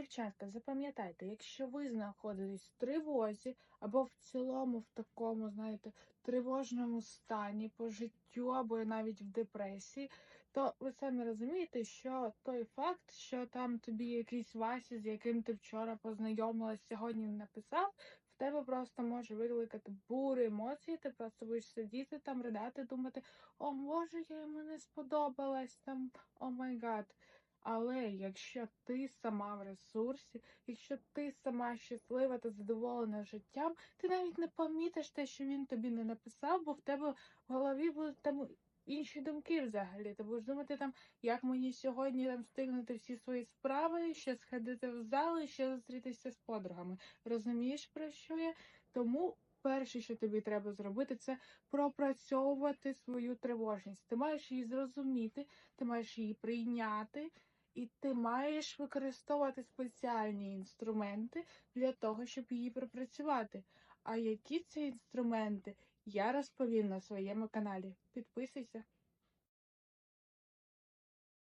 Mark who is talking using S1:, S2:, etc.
S1: Дівчатка, запам'ятайте, якщо ви знаходитесь в тривозі або в цілому в такому, знаєте, тривожному стані по життю, або навіть в депресії, то ви самі розумієте, що той факт, що там тобі якийсь Вася, з яким ти вчора познайомилась, сьогодні написав, в тебе просто може викликати бурі емоції, ти просто будеш сидіти там, ридати, думати, о Боже, я йому не сподобалась там, о май гад. Але якщо ти сама в ресурсі, якщо ти сама щаслива та задоволена життям, ти навіть не помітиш те, що він тобі не написав, бо в тебе в голові будуть там інші думки взагалі. Ти будеш думати там, як мені сьогодні там встигнути всі свої справи, ще сходити в зал і ще зустрітися з подругами. Розумієш, про що я? Тому перше, що тобі треба зробити, це пропрацьовувати свою тривожність. Ти маєш її зрозуміти, ти маєш її прийняти. І ти маєш використовувати спеціальні інструменти для того, щоб її пропрацювати. А які це інструменти, я розповім на своєму каналі. Підписуйся.